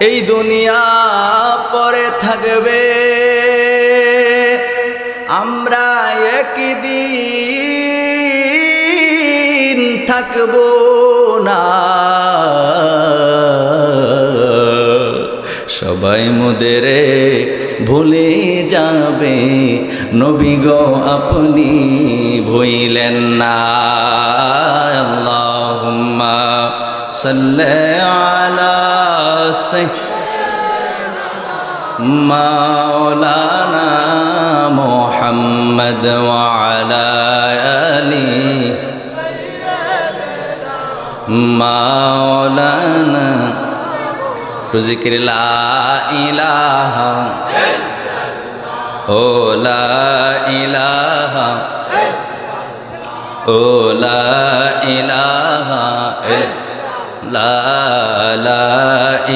এই দুনিয়া পরে থাকবে। আমরা একদিন থাকব না। সবাই মোদেরে ভুলে যাবে। নবী গো, আপনি ভইলেন না। আল্লাহুম্মা সাল্লি سے مولانا محمد وعلى علی مولانا ذکر لا الہ أو لا الہ أو لا الہ الا লা লা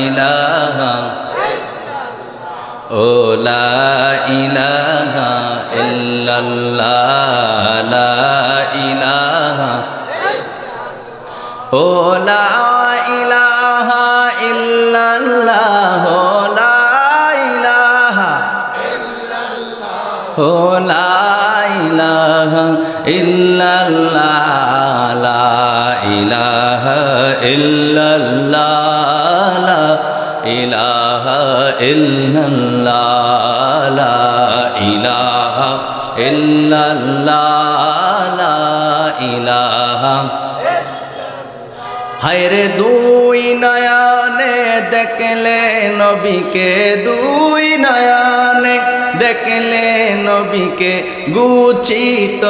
ইলাহা ও লা ইলাহা ইল্লাল্লাহ। হায়রে দুই নয়নে দেখলে নবীকে, দুই নয়নে দেখলে নবীকে গুচিত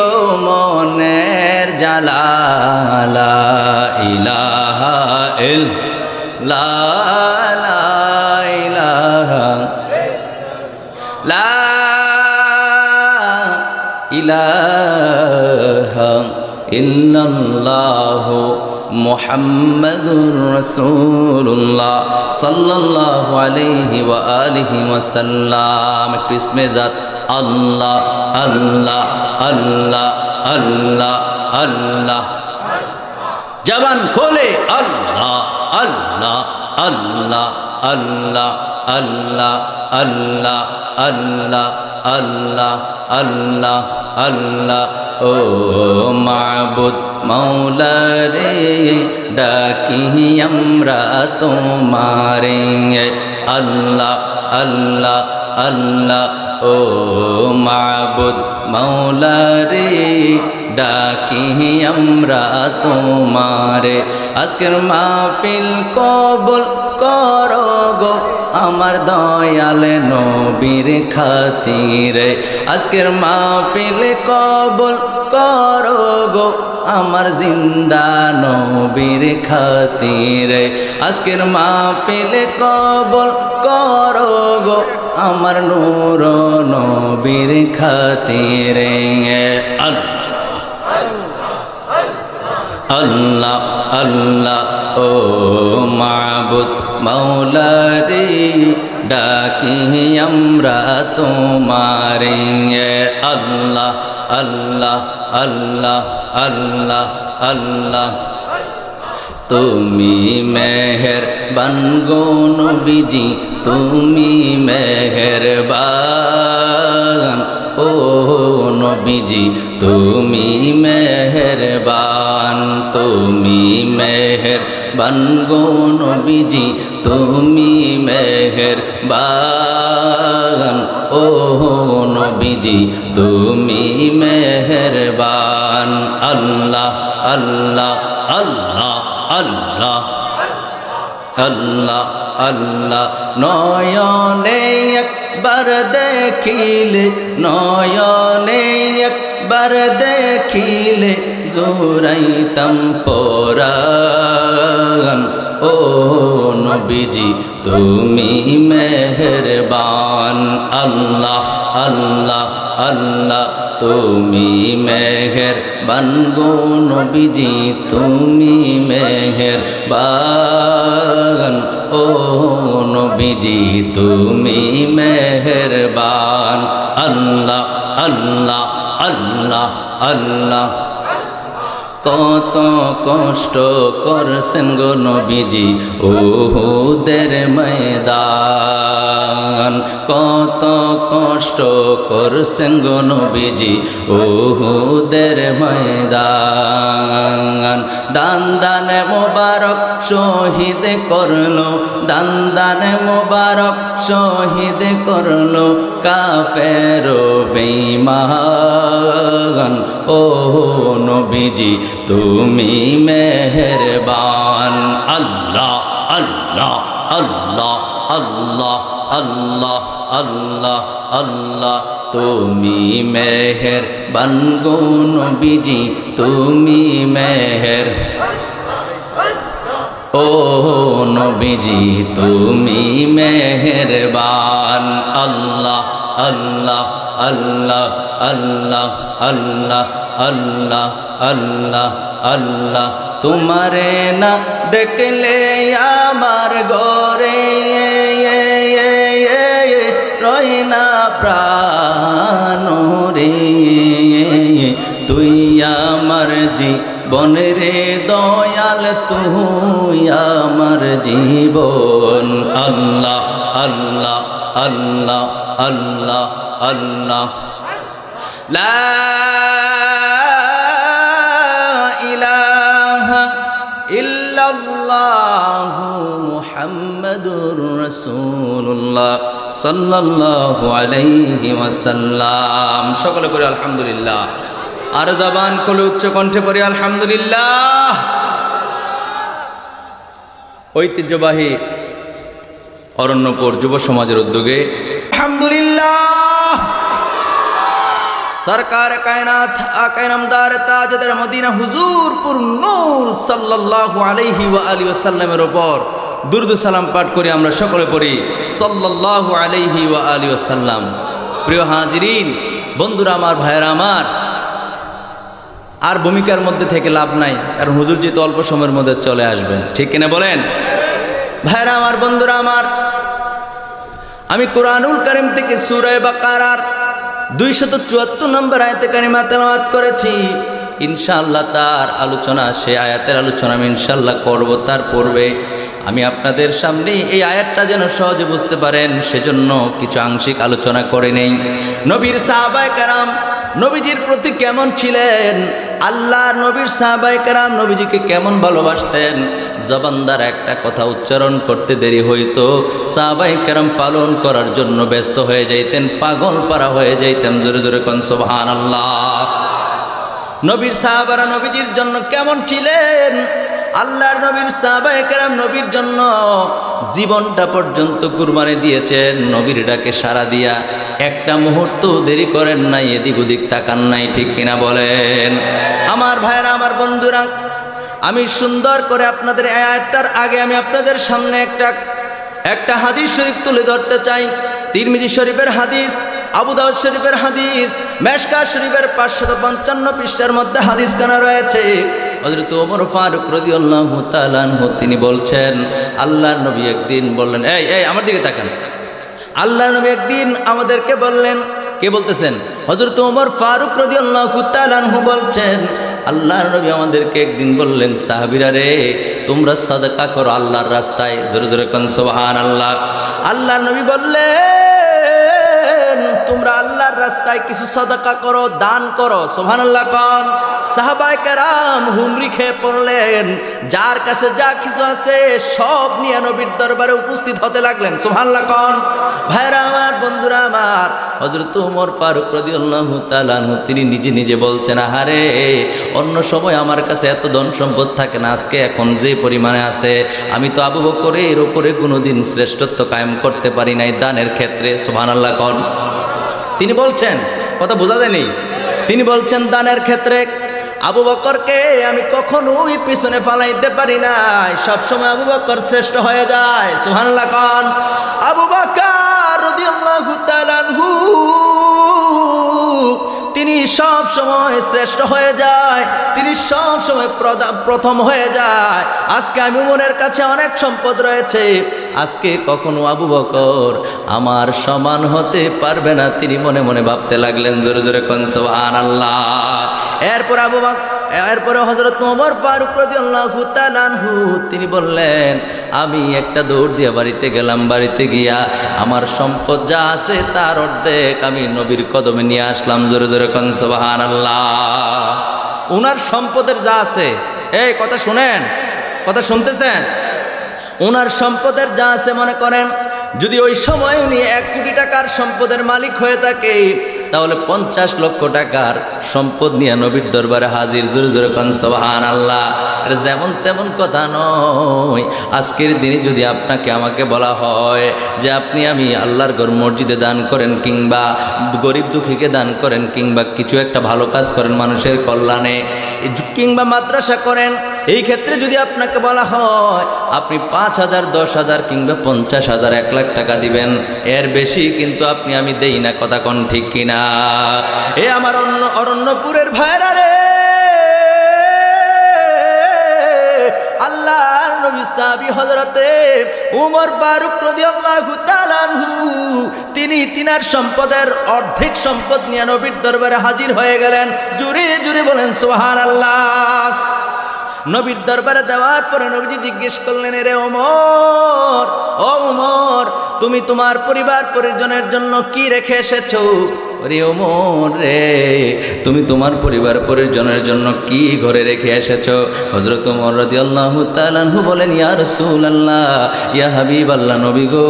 মনের জালালা ইলাহা ইল লা লা ইলাহা ইল্লাল্লাহ মুহাম্মাদুর রাসূলুল্লাহ সাল্লাল্লাহু আলাইহি ওয়া আলিহি ওয়াসাল্লাম। একটু ইসমে জাত আল্লাহ আল্লাহ আল্লাহ আল্লাহ আল্লাহ। জবান খোলে। আল্লাহ আল্লাহ। আল্লাহ আল্লাহ আল্লাহ আল্লাহ আল্লাহ আল্লাহ আল্লাহ আল্লাহ। ও মাবুদ মৌলা রে ডাকি আমরা তোমারে। আল্লাহ আল্লাহ আল্লাহ। ও মাবুদ মৌলা রে ডাকি আমরা আজকের মাহফিল কবুল করো গো আমার দয়াল নবীর খাতিরে। আজকের মাহফিল কবুল করো গো আমার জিন্দা নবীর খাতিরে। আজকের মাহফিল কবুল করো গো আমার নূর নবীর খাতিরে। আল্লাহ। আল্লাহ আল্লাহ, ও মাবুদ, মৌলারে, ডাকি আমরা তোমারে। আল্লাহ আল্লাহ আল্লাহ আল্লাহ আল্লাহ। তুমি মেহের গো নবীজি, তুমি মেহের ও নবীজি, তুমি মেহেরবান, তুমি মেহের গো নবীজি, তুমি মেহের ও নবীজি, তুমি মেহেরবান। আল্লাহ আল্লাহ আল্লাহ আল্লাহ আল্লাহ আল্লাহ, নয়নে একবার দেখিলে নয়নে একবার দেখিলে জোরাইতাম পরাণ। ও নবীজি তুমি মেহরবান। আল্লাহ আল্লাহ আল্লাহ তুমি মেহের বানগো নবীজি, তুমি মেহের বান ও নবীজি, তুমি মেহের বান আল্লাহ আল্লাহ আল্লাহ আল্লাহ। কত কষ্ট করছেন গো নবীজি ওহুদের ময়দান। কত কষ্ট করছেন গো নবীজি ওহুদের ময়দান। দান দানে মোবারক শহীদ করল, দান দানে মোবারক শহীদ করল কাফের বেঈমান। ও নবীজি, তুমি মেহেরবান। আল্লাহ আল্লাহ আল্লাহ আল্লাহ আল্লাহ আল্লাহ আল্লাহ। তুমি মেহের বানগো নবীজি, তুমি মেহের ও নবীজি, তুমি মেহেরবান। আল্লাহ আল্লাহ আল্লাহ আল্লাহ আল্লাহ আল্লাহ আল্লাহ আল্লাহ। তোমারে না দেখলে আমার গরে রয় না প্রাণ রে। তুই আমার জীবন রে দয়াল, তুই আমার জীবন। আল্লাহ আল্লাহ আল্লাহ আল্লাহ আল্লাহ। লা ইলাহা ইল্লাল্লাহু মুহাম্মাদুর রাসূলুল্লাহ সাল্লাল্লাহু আলাইহি ওয়াসাল্লাম। সকলে পড়ে আলহামদুলিল্লাহ। আর জবান খুলে উচ্চ কণ্ঠে পড়ে আলহামদুলিল্লাহ। ঐতিহ্যবাহী অরণ্যপুর যুব সমাজের উদ্যোগে আলহামদুলিল্লাহ। সরকার কায়নাত আকায় নামদার তাজদের মদিনা হুজুরপুর নূর সাল্লাল্লাহু আলাইহি ওয়া আলিহি ওয়াসাল্লামের উপর দুরুদ সালাম পাঠ করে, আমরা সকলে পড়ি, সাল্লাল্লাহু আলাইহি ওয়া আলিহি ওয়াসাল্লাম। প্রিয় হাজিরিন, বন্ধুরা আমার, ভাইয়েরা আমার, আর ভূমিকার মধ্যে থেকে লাভ নাই, কারণ হুজুর যেহেতু অল্প সময়ের মধ্যে চলে আসবেন, ঠিক কিনা বলেন? ভাইরা, আমার বন্ধুরা, আমার। আমি কোরআনুল করিম থেকে সুরায় বাকারার দুইশত চুয়াত্তর নম্বর আয়াতে কারিমা তেলাওয়াত করেছি। ইনশাআল্লাহ তার আলোচনা, সে আয়াতের আলোচনা আমি ইনশাআল্লাহ করব তার পূর্বে। আমি আপনাদের সামনে এই আয়াতটা যেন সহজে বুঝতে পারেন, সেজন্য কিছু আংশিক আলোচনা করে নেই। নবীর সাহাবায় কারাম, নবীজির প্রতি কেমন ছিলেন? আল্লাহ নবীর সাহাবাই কারাম নবীজিকে কেমন ভালোবাসতেন? জবানদার একটা কথা উচ্চারণ করতে দেরি হইতো। সাহাবাই কারাম পালন করার জন্য ব্যস্ত হয়ে যাইতেন, পাগল পারা হয়ে যাইতেন। জোরে জোরে কন সোহান আল্লাহ নবীর সাহাবারা নবীজির জন্য কেমন ছিলেন? আল্লাহর নবীর সাহাবায়ে কেরাম নবীর জন্য জীবনটা পর্যন্ত কুরবানি দিয়েছেন, নবীর ডাকে সারা দিয়া, একটা মুহূর্ত দেরি করেন নাই, এদিক ওদিক তাকান নাই, ঠিক কিনা বলেন? আমার ভাইরা আমার বন্ধুরা, আমি সুন্দর করে আপনাদের আয়াতটার আগে আমি আপনাদের সামনে একটা একটা হাদিস শরীফ তুলে ধরতে চাই। তিরমিজি শরীফের হাদিস, আবু দাউদ শরীফের হাদিস মেশকা শরীফের পাঁচশত পঞ্চান্ন পৃষ্ঠার মধ্যে হাদিস কানা রয়েছে। হজরত ওমর ফারুক তাআলা আনহু, তিনি বলছেন, আল্লাহর নবী একদিন বললেন, এই এই, আমার দিকে তাকান। আল্লাহর নবী একদিন আমাদেরকে বললেন, কে বলতেছেন? হজরত ওমর ফারুক তাআলা আনহু বলছেন, আল্লাহর নবী আমাদেরকে একদিন বললেন, সাহাবিরা রে, তোমরা সাদাকা করো আল্লাহর রাস্তায়। জোরে জোরে কোন আল্লাহ আল্লাহর নবী বললেন, তোমরা রাস্তায় কিছু সদাকা করো, দান করো। সুবহানাল্লাহ কন। কারাম হুমরি খেয়ে পড়লেন। যার কাছে যা কিছু আছে সব নিয়ে নবীর দরবারে উপস্থিত হতে লাগলেন। কন। ভাইরা আমার, বন্ধুরা আমার হজরত উমর ফারুক তিনি নিজে নিজে বলছেন, আহারে, অন্য সময় আমার কাছে এত ধন সম্পদ থাকে না, আজকে এখন যে পরিমাণে আছে, আমি তো আবু বকরের উপরে কোনোদিন শ্রেষ্ঠত্ব কায়েম করতে পারি নাই দানের ক্ষেত্রে। সুবহানাল্লাহ কন। তিনি বলছেন, কথা বোঝা যায়নি। তিনি বলছেন, দানের ক্ষেত্রে আবু বকরকে আমি কখনোই পিছনে ফালাইতে পারি নাই। সবসময় আবু বকর শ্রেষ্ঠ হয়ে যায়। সুহান কন। আবু বকর রাদিয়াল্লাহু তাআলা তিনি সব সময় শ্রেষ্ঠ হয়ে যায়, তিনি সব সময় প্রথম হয়ে যায়। আজকে আমি মনের কাছে অনেক সম্পদ রয়েছে, আজকে কখনো আবু বকর আমার সমান হতে পারবে না। তিনি মনে মনে ভাবতে লাগলেন, জোরে জোরে কনসান আল্লাহ এরপর আবু বক এরপরে হজরত ওমর ফারুক রাদিয়াল্লাহু তাআলা আনহু, তিনি বললেন, আমি একটা দৌড় দিয়ে বাড়িতে গেলাম, বাড়িতে গিয়া আমার সম্পদ যা আছে তার অর্ধেক আমি নবীর কদমে নিয়ে আসলাম। জোরে জোরে কন, সুবহানাল্লাহ। ওনার সম্পদের যা আছে, এই কথা শুনেন, কথা শুনতেছেন? ওনার সম্পদের যা আছে মনে করেন, যদি ওই সময় উনি এক কোটি টাকার সম্পদের মালিক হয়ে থাকে তাহলে পঞ্চাশ লক্ষ টাকার সম্পদ নিয়ে নবীর দরবারে হাজির, জোরে জোরে সোহান আল্লাহ এটা যেমন তেমন কথা নয়। আজকের দিনে যদি আপনাকে আমাকে বলা হয় যে আপনি আমি আল্লাহর ঘর মসজিদে দান করেন কিংবা গরিব দুঃখীকে দান করেন কিংবা কিছু একটা ভালো কাজ করেন মানুষের কল্যাণে, কিংবা মাদ্রাসা করেন এই ক্ষেত্রে যদি আপনাকে বলা হয়, আপনি পাঁচ হাজার, দশ হাজার কিংবা পঞ্চাশ হাজার, এক লাখ টাকা দিবেন, এর বেশি কিন্তু আপনি আমি দেই না, কথা কন ঠিক কিনা? এ আমার অন্য, অরণ্যপুরের ভাইরা রে! আল্লাহর নবী সাহাবী হযরতে উমর ফারুক রাদিয়াল্লাহু তাআলা তিনি তিনার সম্পদের অর্ধেক সম্পদ নিয়ে নবীর দরবারে হাজির হয়ে গেলেন। জুড়ে জুড়ে বলেন, সুবহানাল্লাহ। নবীর দরবারে দেওয়ার পরে নবীজি জিজ্ঞেস করলেন রে ওমর, ও তুমি তোমার পরিবার পরিজনের জন্য কি রেখে এসেছ? রে ওমর রে। তুমি তোমার পরিবার পরিজনের জন্য কি ঘরে রেখে এসেছ? হজরত ওমর রাদিয়াল্লাহু তাআলাহু বলেন, ইয়া রাসূলুল্লাহ, ইয়া হাবিবাল্লাহ নবী গো,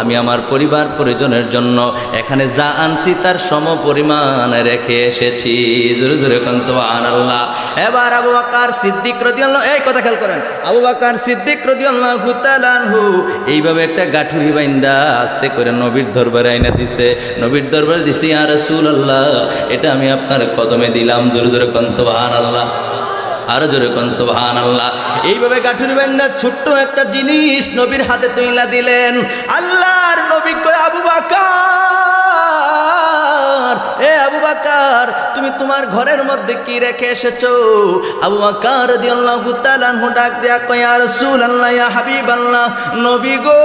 আমি আমার পরিবার পরিজনের জন্য এখানে যা আনছি তার সম পরিমাণ রেখে এসেছি। জোরে জোরে কোন, সুবহানাল্লাহ। এবার আবু বকর সিদ্দিক রাদিয়াল্লাহু, এই কথা খেয়াল করেন। আবু বকর সিদ্দিক রাদিয়াল্লাহু তাআলা আনহু এইভাবে একটা গাঠুরি বাইন্দা আস্তে করে নবীর দরবারে আইনা দিছে। নবীর দরবারে দিছে ইয়া রাসূলুল্লাহ, এটা আমি আপনার কদমে দিলাম। জোরে জোরে কোন আল্লাহ আরও জোরে কোন সুবহান আল্লাহ এইভাবে গাঠুরি বান্দা ছোট্ট একটা জিনিস নবীর হাতে তুইলা দিলেন। আল্লাহর নবী কয়, আবু বাকার, এ আবু বাকার, তুমি তোমার ঘরের মধ্যে কি রেখে এসেছ? আবু বাকার রাদিয়াল্লাহু তাআলা ডাক দেয়া কয়, ইয়া রাসূলুল্লাহ, ইয়া হাবিবাল্লাহ, নবী গো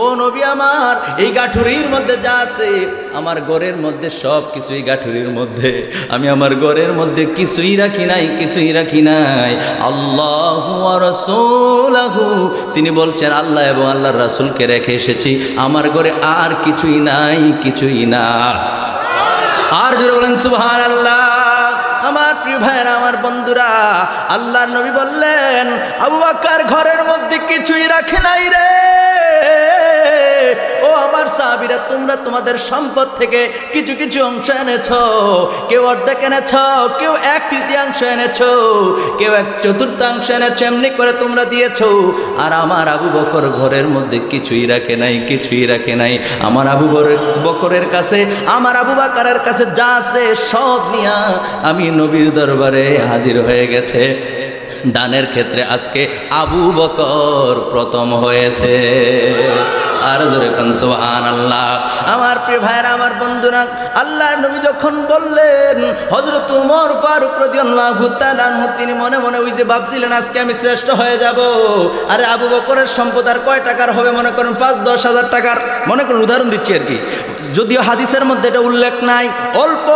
ও নবী আমার, এই গাঠুরির মধ্যে যা আছে, আমার ঘরের মধ্যে সব কিছুই গাঠুরির মধ্যে। আমি আমার ঘরের মধ্যে কিছুই রাখি নাই, কিছুই রাখি নাই। আল্লাহ রসুলাহু। তিনি বলছেন, আল্লাহ এবং আল্লাহর রাসূলকে রেখে এসেছি। আমার ঘরে আর কিছুই নাই, কিছুই না। আর জোরে বলেন সুবহান আল্লাহ আমার প্রিয় ভাইয়েরা, আমার বন্ধুরা, আল্লাহর নবী বললেন, আবু বাক্কার ঘরের মধ্যে কিছুই রাখে নাই রে। ও আমার সাহাবীরা, তোমরা তোমাদের সম্পদ থেকে কিছু কিছু অংশ এনেছ। কেউ অর্ধেক এনেছ, কেউ এক তৃতীয়াংশ এনেছ, কেউ এক চতুর্থাংশ এনেছ, এমনি করে তোমরা দিয়েছ। আর আমার আবু বকর ঘরের মধ্যে কিছুই রাখে নাই, কিছুই রাখে নাই। আমার আবু বকরের কাছে, আমার আবু বাকারের কাছে যা আছে সব নিয়া আমি নবীর দরবারে হাজির হয়ে গেছে। দানের ক্ষেত্রে আজকে আবু বকর প্রথম হয়েছে। আর জোরে কনসু আল্লাহ আমার প্রিয় ভাইরা আমার বন্ধুরা আল্লাহ নবী যখন বললেন, হযরত উমর ফারুক রাদিয়াল্লাহু তাআলা তিনি মনে মনে ওই যে ভাবছিলেন, আজকে আমি শ্রেষ্ঠ হয়ে যাব। আরে আবু বকরের সম্পদ আর কয় টাকার হবে? মনে করেন পাঁচ, দশ হাজার টাকার। মনে করেন উদাহরণ দিচ্ছি আর কি। যদিও হাদিসের মধ্যে এটা উল্লেখ নাই, অল্প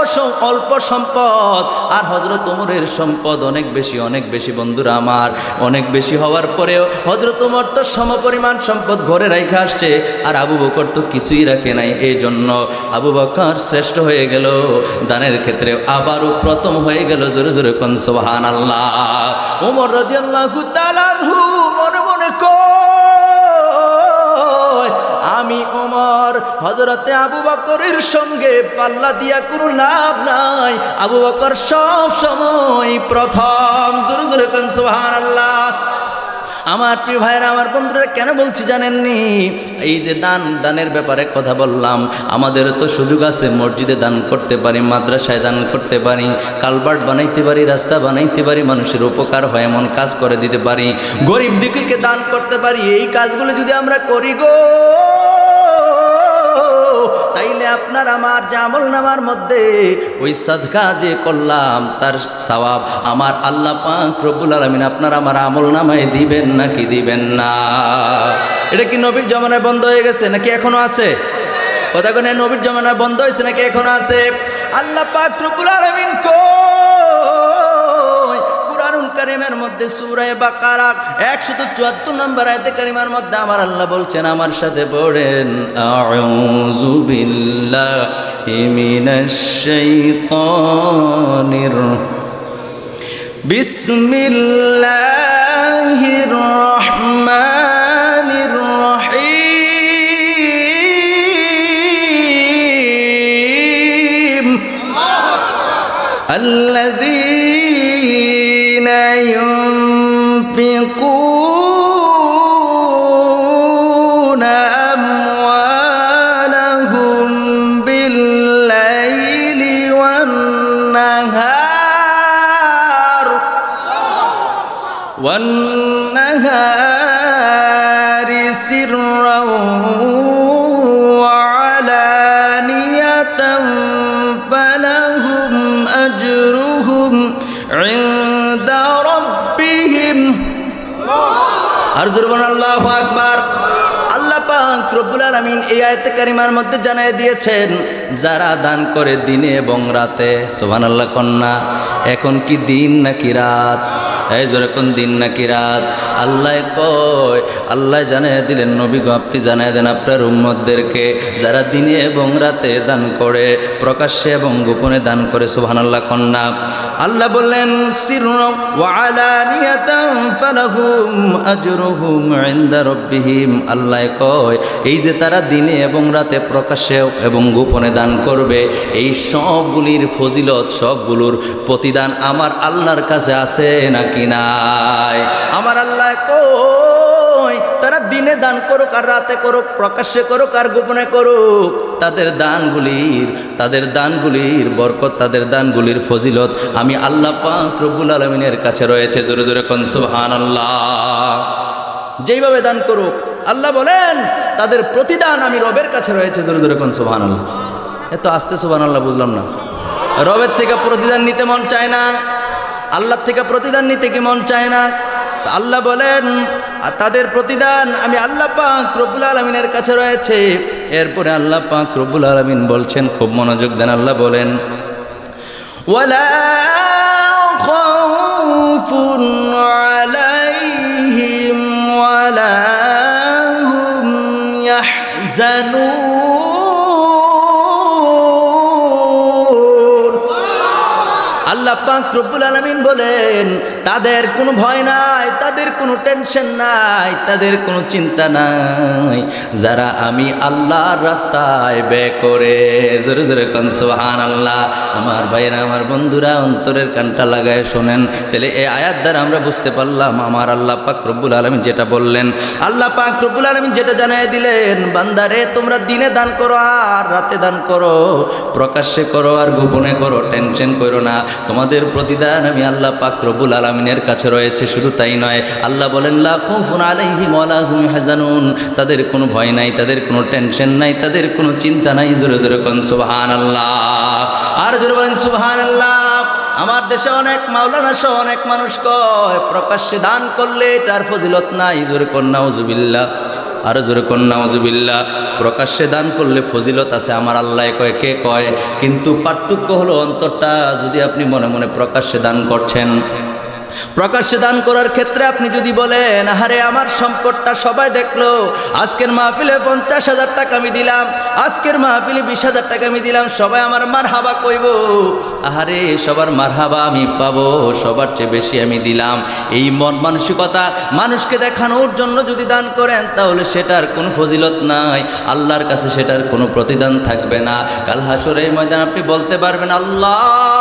অল্প সম্পদ। আর হজরত উমরের সম্পদ অনেক বেশি অনেক বেশি বন্ধুরা আমার। অনেক বেশি হওয়ার পরেও হজরত উমর তো সমপরিমাণ সম্পদ ঘরে রেখে আসছে, আর আবু বকর তো কিছুই রাখে নাই। এই জন্য আবু বকর শ্রেষ্ঠ হয়ে গেল। দানের ক্ষেত্রে আবারও প্রথম হয়ে গেল জোরে জোরে কোন সুবহান আল্লাহ উমর তাআলা আনহু মনে মনে কয়, আমি ওমর হজরতে আবু বকরের সঙ্গে পাল্লা দিয়া কোনো লাভ নাই। আবু বকর সব সময় প্রথম। জোরে জোরে কোন সুবহানাল্লাহ। আমার প্রিয় ভাইরা আমার বন্ধুরা, কেন বলছি জানেননি? এই যে দান, দানের ব্যাপারে কথা বললাম, আমাদের তো সুযোগ আছে, মসজিদে দান করতে পারি, মাদ্রাসায় দান করতে পারি, কালবার্ট বানাইতে পারি, রাস্তা বানাইতে পারি, মানুষের উপকার হয়, এমন কাজ করে দিতে পারি, গরিব দিকে দান করতে পারি, এই কাজগুলো যদি আমরা করি গো। তাইলে আপনার আমার যে আমল নামার মধ্যে ওই সাদকা যে করলাম, তার সওয়াব আমার আল্লাহ পাক রব্বুল আলমিন আপনার আমার আমল নামায় দিবেন নাকি দিবেন না? এটা কি নবীর জমানায় বন্ধ হয়ে গেছে নাকি এখনও আছে? কথা কোনে নবীর জমানায় বন্ধ হয়েছে নাকি এখনও আছে? আল্লাহ পাক রব্বুল আলমিন কুরআনুল কারিমের মধ্যে সুরায় বাকারা একশত চুয়াত্তর নম্বর আয়তে করিমার মধ্যে আমার আল্লাহ বলছেন, আমার সাথে পড়েন, আউযু বিল্লাহি মিনাশ শাইতানির বিসমিল্লাহির রহমানির রহিম। আল্লাযী ينفقون আলামিন এই আয়াতে কারিমার মধ্যে জানাই দিয়েছেন যারা দান করে দিনে এবং রাতে, সুবহানাল্লাহ কন্যা, এখন কি দিন নাকি রাত? এই জোরে কোন দিন নাকি রাত? আল্লাহ কয়, আল্লাহ জানাই দিলেন, নবী আপনি জানাই দেন আপনার উম্মতদেরকে, যারা দিনে এবং রাতে দান করে, প্রকাশ্যে এবং গোপনে দান করে, সুবহানাল্লাহ কন্যা। আল্লাহ বললেন আল্লাহ কয়, এই যে তারা দিনে এবং রাতে প্রকাশ্যে এবং গোপনে দান করবে। এই সবগুলির ফজিলত, সবগুলোর প্রতিদান আমার আল্লাহর কাছে আছে নাকি নাই? আমার আল্লাহ কই? তারা দিনে দান করুক আর রাতে করুক, প্রকাশ্যে করুক আর গোপনে করুক, তাদের দানগুলির তাদের দানগুলির বরকত, তাদের দানগুলির ফজিলত আমি আল্লাহ পাক রব্বুল আলমিনের কাছে রয়েছে। জোরে জোরে কোন সুবহানাল্লাহ। যেইভাবে দান করুক, আল্লাহ বলেন, তাদের প্রতিদান আমি রবের কাছে রয়েছে। জোরে জোরে কোন সুবহানাল্লাহ। এত আস্তে সুবান আল্লাহ বুঝলাম না। রবের থেকে প্রতিদান নিতে মন চায় না, আল্লাহর থেকে প্রতিদান নিতে কি মন চায় না? আল্লাহ বলেন তাদের প্রতিদান আমি আল্লাহ পাক রব্বুল আলমিনের কাছে রয়েছে। এরপরে আল্লাহ পাক রব্বুল আলমিন বলছেন, খুব মনোযোগ দেন, আল্লাহ বলেন, ওয়ালা খাউফুন ওয়ালা হুম পাক রব্বুল আলামিন বলেন তাদের কোনো ভয় নাই, তাদের কোনো টেনশন নাই, তাদের কোনো চিন্তা নাই। যারা আমি আল্লাহর রাস্তায় বে করে, জোরে জোরে কন সুবহান আল্লাহ আমার ভাইরা আমার বন্ধুরা, অন্তরের কানটা লাগায় শোনেন। তাহলে এই আয়াত দ্বারা আমরা বুঝতে পারলাম, আমার আল্লাহ পাক রব্বুল আলামিন যেটা বললেন, আল্লাহ পাক রব্বুল আলামিন যেটা জানিয়ে দিলেন, বান্দারে, তোমরা দিনে দান করো আর রাতে দান করো, প্রকাশ্যে করো আর গোপনে করো টেনশন করো না। তোমাদের প্রতিদান আমি আল্লাহ পাক রব্বুল আলমিনের কাছে রয়েছে, শুধু তাই নয়। আল্লাহ বলেন লাখুন আলাইহি ওয়ালাহুম হাজানুন তাদের কোনো ভয় নাই, তাদের কোনো টেনশন নাই, তাদের কোনো চিন্তা নাই। জোরে জোরে কোন সুবহানাল্লাহ। আর জোরে বলেন, সুবহানাল্লাহ। আমার দেশে অনেক মাওলানা সহ অনেক মানুষ কয়, প্রকাশ্যে দান করলে তার ফজিলত নাই। জোরে কন্যা উজুবিল্লাহ আরও জোরে কন্যা মজুবিল্লা প্রকাশ্যে দান করলে ফজিলত আছে। আমার আল্লাহ কয়, কে কয়? কিন্তু পার্থক্য হলো অন্তরটা যদি আপনি মনে মনে প্রকাশ্যে দান করছেন। প্রকাশ্যে দান করার ক্ষেত্রে আপনি যদি বলেন আরে আমার সম্পদটা সবাই দেখল। আজকের মাহফিলে পঞ্চাশ হাজার টাকা আমি দিলাম, আজকের মাহফিলে বিশ হাজার টাকা আমি দিলাম, সবাই আমার মার হাবা কইব। আহারে, সবার মার হাবা আমি পাবো, সবার চেয়ে বেশি আমি দিলাম। এই মন মানসিকতা মানুষকে দেখানোর জন্য যদি দান করেন, তাহলে সেটার কোনো ফজিলত নাই। আল্লাহর কাছে সেটার কোনো প্রতিদান থাকবে না। কাল হাসরের ময়দান আপনি বলতে পারবেন, আল্লাহ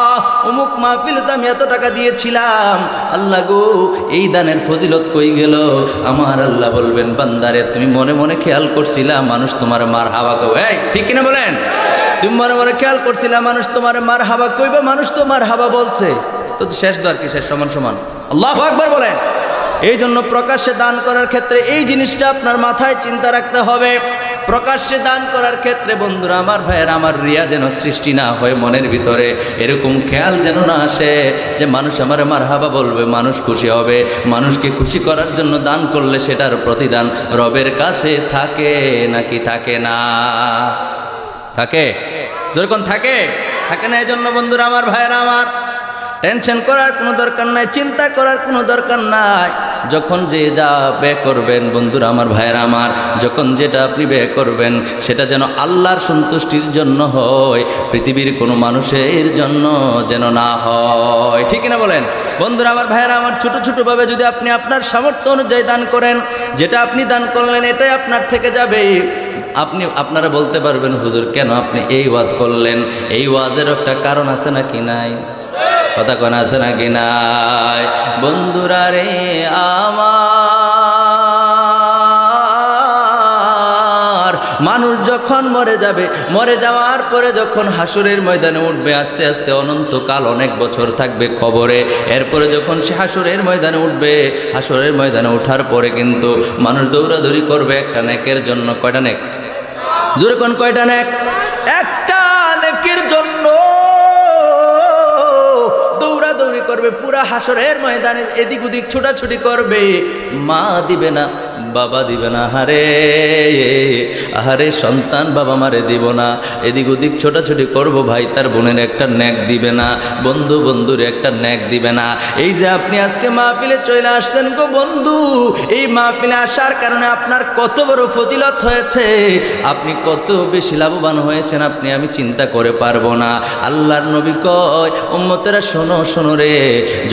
অমুক মাহফিলে তো আমি এত টাকা দিয়েছিলাম। আল্লাহ গো, এই দানের ফজিলত কই গেল? আমার আল্লাহ বলবেন, বান্দারে, তুমি মনে মনে খেয়াল করছিলা মানুষ তোমার মার হাওয়া কো এই, ঠিক কিনা বলেন? তুমি মনে মনে খেয়াল করছিলা মানুষ তোমার মার হাওয়া কইবে মানুষ তোমার হাওয়া বলছে? তো শেষ দর কি? শেষ সমান সমান। আল্লাহ আকবার বলেন। এই জন্য প্রকাশ্যে দান করার ক্ষেত্রে এই জিনিসটা আপনার মাথায় চিন্তা রাখতে হবে। প্রকাশ্যে দান করার ক্ষেত্রে বন্ধুরা, আমার ভাইয়ের আমার রিয়া যেন সৃষ্টি না হয় মনের ভিতরে, এরকম খেয়াল যেন না আসে যে মানুষ আমার আমার হাবা বলবে, মানুষ খুশি হবে। মানুষকে খুশি করার জন্য দান করলে সেটার প্রতিদান রবের কাছে থাকে নাকি থাকে না? থাকে? যেরকম থাকে? থাকে না এই জন্য বন্ধুরা, আমার ভাইয়েরা আমার। টেনশন করার কোনো দরকার নাই, চিন্তা করার কোনো দরকার নাই। যখন যে যা ব্যয় করবেন, বন্ধুরা আমার ভাইয়েরা আমার, যখন যেটা আপনি ব্যয় করবেন, সেটা যেন আল্লাহর সন্তুষ্টির জন্য হয়, পৃথিবীর কোনো মানুষের জন্য যেন না হয়। ঠিক না বলেন? বন্ধুরা আমার ভাইয়েরা আমার, ছোটো ছোটোভাবে যদি আপনি আপনার সামর্থ্য অনুযায়ী দান করেন, যেটা আপনি দান করলেন, এটাই আপনার থেকে যাবে। আপনি, আপনারা বলতে পারবেন, হুজুর, কেন আপনি এই ওয়াজ করলেন? এই ওয়াজের একটা কারণ আছে নাকি নাই? কথা কোন আছে নাকি নাই? বন্ধুরা রে আমার। মানুষ যখন মরে যাবে, মরে যাওয়ার পরে যখন হাসুরের ময়দানে উঠবে, আস্তে আস্তে অনন্তকাল অনেক বছর থাকবে কবরে। এরপরে যখন সে হাসুরের ময়দানে উঠবে, হাসুরের ময়দানে ওঠার পরে কিন্তু মানুষ দৌড়াদৌড়ি করবে একটা নেকের জন্য। কয়টা নেক? জোরে কোন কয়টা নেক? একটা করবে পুরা হাসরের ময়দানের এদিক ওদিক ছোটাছুটি করবে। মা দিবে না বাবা দিবে না হারে আহারে সন্তান বাবা মারে দিব না। এদিক ওদিক ছোটাছুটি করব ভাই, তার বোনের একটা ন্যাক দিবে না, বন্ধু বন্ধুর একটা ন্যাক দিবে না। এই যে আপনি আজকে মাহফিলে চলে আসছেন গো বন্ধু, এই মাহফিলে আসার কারণে আপনার কত বড় ফজিলত হয়েছে। আপনি কত বেশি লাভবান হয়েছেন, আপনি আমি চিন্তা করে পারব না। আল্লাহর নবী কয়, উম্মতেরা শোনো শোনো রে,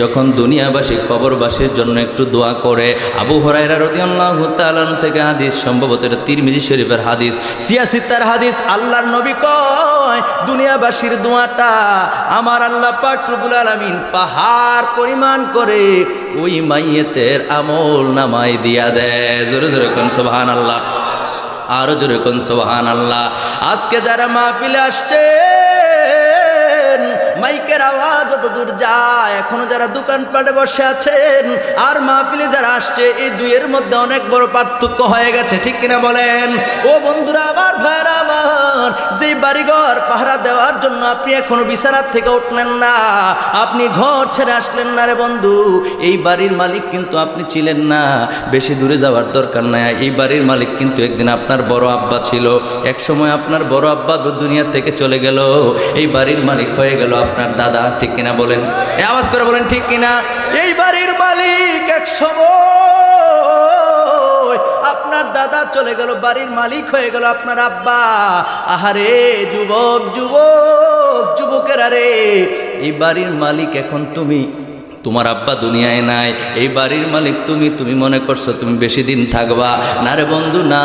যখন দুনিয়াবাসী কবরবাসীর জন্য একটু দোয়া করে। আবু হরাইরা রদিয়াল্লাহু তাআলা থেকে হাদিস, সম্ভবত এটা তিরমিজি শরীফের হাদিস। হাদিস, আল্লাহর নবী কয়, দুনিয়াবাসীর দোয়াটা আমার আল্লাহ আলামিন পাহাড় পরিমাণ করে ওই মাইয়েতের আমল নামাই দিয়া দেয়। জোরে জোরে কোন সুবহানাল্লাহ। আরও জোরে কোন সোহান আল্লাহ আজকে যারা মাহফিলে আসছেন মাইকের আওয়াজ যত দূর যায়, এখনও যারা দোকানপাটে বসে আছেন আর মাহফিলে যারা আসছে, এই দুইয়ের মধ্যে অনেক বড় পার্থক্য হয়ে গেছে, ঠিক কিনা বলেন? ও বন্ধুরা, আমার ভাইরা আমার যে বাড়িঘর পাহারা দেওয়ার জন্য আপনি এখনও বিছানার থেকে উঠলেন না, আপনি ঘর ছেড়ে আসলেন না রে বন্ধু, এই বাড়ির মালিক কিন্তু আপনি ছিলেন না, বেশি দূরে যাওয়ার দরকার নাই, এই বাড়ির মালিক কিন্তু একদিন আপনার বড় আব্বা ছিল এক সময় আপনার বড় আব্বা দুনিয়া থেকে চলে গেল, এই বাড়ির মালিক হয়ে গেল আপনার দাদা ঠিক কিনা বলেন? আওয়াজ করে বলেন, ঠিক কিনা? এই বাড়ির মালিক এক সময় আপনার দাদা চলে গেল, বাড়ির মালিক হয়ে গেল আপনার আব্বা। আহারে, যুবক যুবক, যুবকের আরে এই বাড়ির মালিক এখন তুমি। তোমার আব্বা দুনিয়ায় নাই, এই বাড়ির মালিক তুমি তুমি মনে করছ তুমি বেশি দিন থাকবা? না রে বন্ধু, না,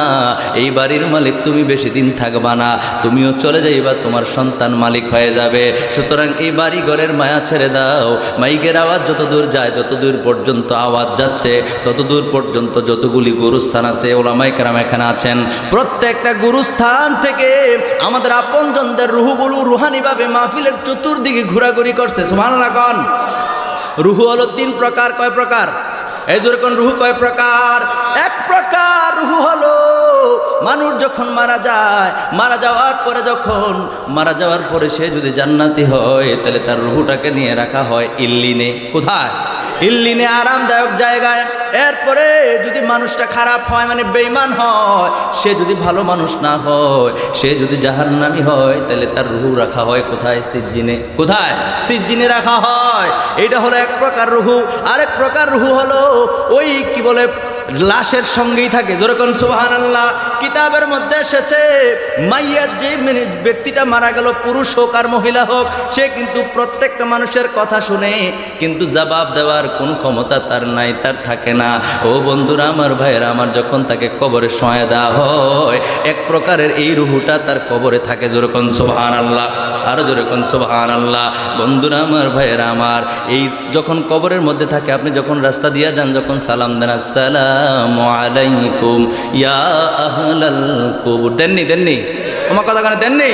এই বাড়ির মালিক তুমি বেশি দিন থাকবা না, তুমিও চলে যাইবা, তোমার সন্তান মালিক হয়ে যাবে। সুতরাং এই বাড়ি ঘরের মায়া ছেড়ে দাও, মাইকের আওয়াজ যত দূর যায়, যত দূর পর্যন্ত আওয়াজ যাচ্ছে, তত দূর পর্যন্ত যতগুলি গুরুস্থান আছে ওলামাই কেরাম এখানে আছেন। প্রত্যেকটা গুরুস্থান থেকে আমাদের আপনজনদের রুহুগুলো রুহানিভাবে মাহফিলের চতুর্দিকে ঘোরাঘুরি করছে সুমান কন। রুহু হলো তিন প্রকার, কয় প্রকার? এই জোরে কোন রুহু কয় প্রকার? এক প্রকার, রুহু হলো মানুষ যখন মারা যায়, মারা যাওয়ার পরে যখন, মারা যাওয়ার পরে সে যদি জান্নাতি হয়, তাহলে তার রুহুটাকে নিয়ে রাখা হয় ইল্লিনে। কোথায়? ইল্লিনে আরামদায়ক জায়গায়। এরপরে যদি মানুষটা খারাপ হয় মানে বেইমান হয়, সে যদি ভালো মানুষ না হয়, সে যদি জাহান্নামি হয়, তাহলে তার রুহু রাখা হয় কোথায়? সিজ্জিনে। কোথায়? সিজ্জিনে রাখা হয়। এটা হলো এক প্রকার রুহু। আরেক প্রকার রুহু হলো ওই, কি বলে লাশের সঙ্গেই থাকে। যেরকম সুবাহান আল্লাহ কিতাবের মধ্যে এসেছে মাইয়ার যে ব্যক্তিটা মারা গেল, পুরুষ হোক আর মহিলা হোক, সে কিন্তু প্রত্যেকটা মানুষের কথা শুনে, কিন্তু জবাব দেওয়ার কোনো ক্ষমতা তার নাই, তার থাকে না। ও বন্ধুরা, আমার ভাইয়েরা, আমার যখন তাকে কবরে শোয়া দেওয়া হয়, এক প্রকারের এই রুহুটা তার কবরে থাকে যেরকম সোহান আল্লাহ আরও যেরকম সোহান আল্লাহ বন্ধুরা আমার, ভাইয়েরা আমার, এই যখন কবরের মধ্যে থাকে, আপনি যখন রাস্তা দিয়ে যান, যখন সালাম দেন সালাম আলাইকুম, ইয়া আহলাল কবুর। দেননি দেননি আমার কথা কেন দেননি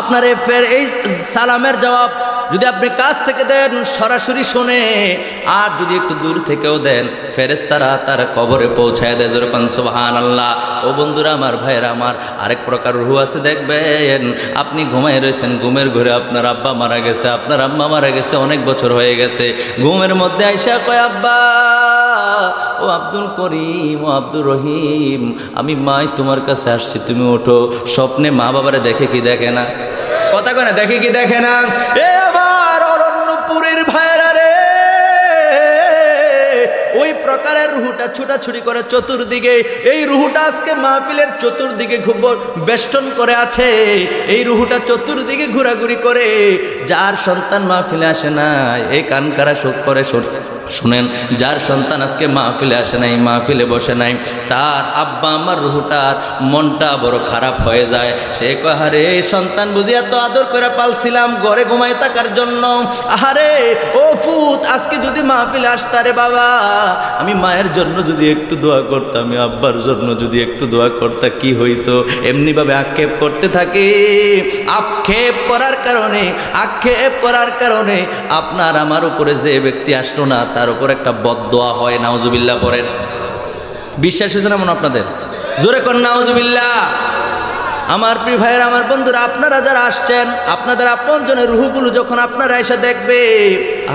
আপনার এই ফের এই সালামের জবাব যদি আপনি কাছ থেকে দেন, সরাসরি শোনে, আর যদি একটু দূর থেকেও দেন ফেরেস্তারা তার কবরে পৌঁছায় দেয়। যেরকম সোহান আল্লাহ ও বন্ধুরা, আমার ভাইয়েরা, আমার আরেক প্রকার রুহু আছে, দেখবেন। আপনি ঘুমাই রয়েছেন, ঘুমের ঘরে আপনার আব্বা মারা গেছে, আপনার আম্মা মারা গেছে, অনেক বছর হয়ে গেছে। ঘুমের মধ্যে আইসা কয়, আব্বা, ও আব্দুল করিম, ও আব্দুর রহিম, আমি মাই তোমার কাছে আসছি, তুমি ওঠো। স্বপ্নে মা বাবারে দেখে কি দেখে না? কথা কয় দেখে কি দেখে না? এ প্রকারের রুহুটা ছুটাছুটি করে চতুর্দিকে। এই রুহুটা আজকে মাহফিলের চতুর্দিকে বেষ্টন করে আছে। এই রুহুটা চতুর্দিকে ঘোরাঘুরি করে। যার সন্তান মাহফিলে আসে না এই কান কারা শোক করে শোন- শুনেন, যার সন্তান আজকে মাহফিলে আসে নাই, মাহফিলে বসে নাই, তার আব্বা আমার রুহুটার মনটা বড় খারাপ হয়ে যায়। সে কহারে সন্তান বুঝি এত আদর করে পালছিলাম, ঘরে ঘুমাই থাকার জন্য। আহারে, ও ফুত, আজকে যদি মাহফিলে আসতারে বাবা, আমি মায়ের জন্য যদি একটু দোয়া করতাম, আমি আব্বার জন্য যদি একটু দোয়া করতাম কি হইতো? এমনিভাবে আক্ষেপ করতে থাকে। আক্ষেপ করার কারণে, আক্ষেপ করার কারণে আপনার আমার উপরে যে ব্যক্তি আসলো না তার উপর একটা বদদোয়া হয় নাওজুবিল্লা পড়েন। বিশ্বাস হয়েছে না মনে আপনাদের? জোরে কর নাওজুবিল্লা আমার প্রিয় ভাইয়ের, আমার বন্ধুরা, আপনারা যারা আসছেন, আপনাদের আপন জনের রুহুগুলো যখন আপনারা এসে দেখবে,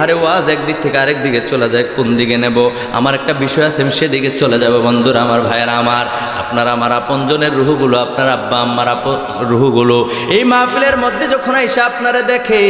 আরে ওয়াজ একদিক থেকে আরেক দিকে চলে যায়, কোন দিকে নেব? আমার একটা বিষয় আছে, আমি সেদিকে চলে যাব, বন্ধুরা, আমার ভাইয়েরা, আমার আপনারা আমার আপনজনের রুহুগুলো, আপনার আব্বা আমার রুহুগুলো। এই মাহফিলের মধ্যে যখন এসে আপনারা দেখে,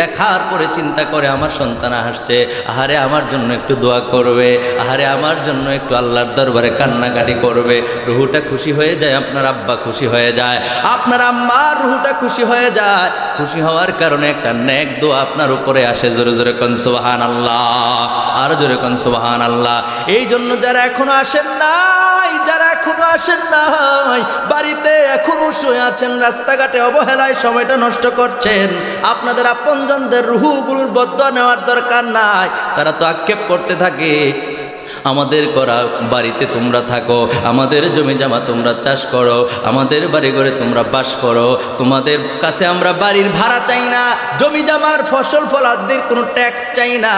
দেখার পরে চিন্তা করে আমার সন্তান আসছে, আহারে আমার জন্য একটু দোয়া করবে, আহারে আমার জন্য একটু আল্লাহর দরবারে কান্নাকাটি করবে। রুহুটা খুশি হয়ে যায়, আপনার আব্বা খুশি হয়ে যায়, আপনার আম্মার রুহুটা খুশি হয়ে যায়। খুশি হওয়ার কারণে একটা নেক দোয়া আপনার উপরে আসে, জোরে জোরে কন সুবাহান আল্লাহ আর জোরে কন সুবাহান আল্লাহ এই জন্য যারা এখনও আসেন যারা এখনও আসেন নাই। বাড়িতে এখনও শুয়ে আছেন, রাস্তাঘাটে অবহেলায় সময়টা নষ্ট করছেন। আপনাদের আপনজনদের রুহুগুলোর বদ্ধ নেওয়ার দরকার নাই। তারা তো আক্ষেপ করতে থাকে আমাদের করা বাড়িতে তোমরা থাকো, আমাদের জমি জামা তোমরা চাষ করো, আমাদের বাড়ি ঘরে তোমরা বাস করো, তোমাদের কাছে আমরা বাড়ির ভাড়া চাই না, জমি জামার ফসল ফলাদের কোনো ট্যাক্স চাই না।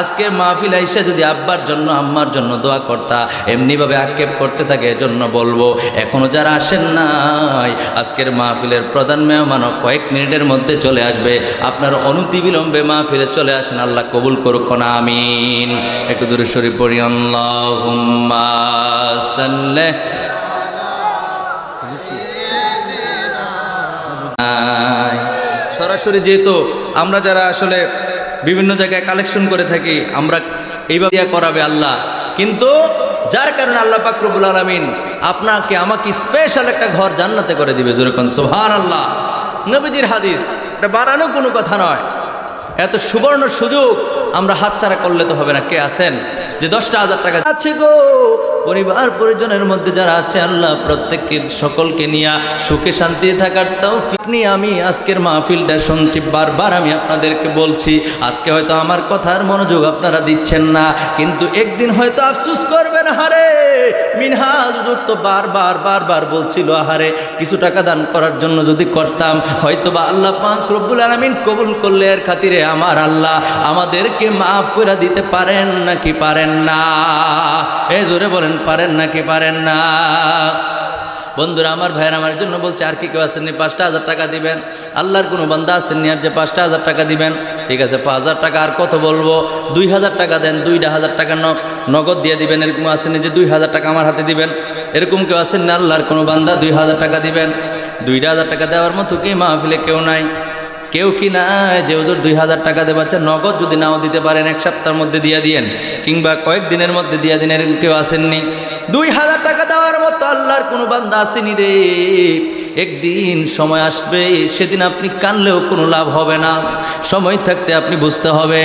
আজকের মাহফিল এসে যদি আব্বার জন্য, আম্মার জন্য দোয়া কর্তা, এমনিভাবে আক্ষেপ করতে থাকে, এজন্য বলব, এখনও যারা আসেন নাই, আজকের মাহফিলের প্রধান মেহমানও কয়েক মিনিটের মধ্যে চলে আসবে। আপনার অনতিবিলম্বে মাহফিলে চলে আসেন, আল্লাহ কবুল করুক, না আমিন। একটু দূরে শরীফ পড়ি আল্লাহুম্মা সরাসরি যেহেতু আমরা যারা আসলে বিভিন্ন জায়গায় কালেকশন করে থাকি, আমরা এইভাবে করাবে আল্লাহ। কিন্তু যার কারণে আল্লাহ পাকরবুল আলমিন আপনাকে আমাকে স্পেশাল একটা ঘর জান্নাতে করে দিবে যেরকম সোহান আল্লাহ নবীজির হাদিস, এটা বাড়ানো কোনো কথা নয়। এত সুবর্ণ সুযোগ আমরা হাতছাড়া করলে তো হবে না। কে আছেন? যে দশটা হাজার টাকা আছে গো। পরিবার পরিজনের মধ্যে যারা আছে, আল্লাহ প্রত্যেককে সকলকে নিয়ে সুখে শান্তি থাকার তাও আপনি আমি আজকের মাহফিলটা শুনছি। বারবার আমি আপনাদেরকে বলছি, আজকে হয়তো আমার কথার মনোযোগ আপনারা দিচ্ছেন না, কিন্তু একদিন হয়তো আফসুস করবেন, হারে! মিনহাজ তো বারবার বারবার বলছিল, আহারে, কিছু টাকা দান করার জন্য যদি করতাম হয়তো বা আল্লাহ পাক রব্বুল আলামিন কবুল করলে এর খাতিরে আমার আল্লাহ আমাদেরকে মাফ করে দিতে পারেন নাকি পারেন না। এ জোরে বলেন, পারেন নাকি পারেন না? বন্ধুরা, আমার ভাইয়ের আমার জন্য বলছে, আর কি কেউ আসেননি? পাঁচটা হাজার টাকা দিবেন। আল্লাহর কোনো বান্দা আসেননি আর যে পাঁচটা হাজার টাকা দিবেন, ঠিক আছে, পাঁচ হাজার টাকা আর কত বলব? দুই হাজার টাকা দেন, দুইটা হাজার টাকা ন- নগদ দিয়ে দিবেন। এরকম আসেননি যে দুই হাজার টাকা আমার হাতে দিবেন। এরকম কেউ আসেন না আল্লাহর কোনো বান্দা দুই হাজার টাকা দিবেন। দুইটা হাজার টাকা দেওয়ার মতো কি মাহফিলে কেউ নাই? কেউ কি না, যে ওদের দুই হাজার টাকা দেবাচ্ছে নগদ যদি নাও দিতে পারেন, এক সপ্তাহের মধ্যে দিয়ে দিয়েন, কিংবা কয়েকদিনের মধ্যে দিয়ে দিন কেউ আসেননি। দুই হাজার টাকা দেওয়ার মতো আল্লাহর কোনো বান্দা আসেনি রে। একদিন সময় আসবে, সেদিন আপনি কানলেও কোনো লাভ হবে না। সময় থাকতে আপনি বুঝতে হবে,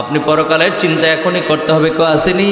আপনি পরকালের চিন্তা এখনই করতে হবে, কেউ আসেনি।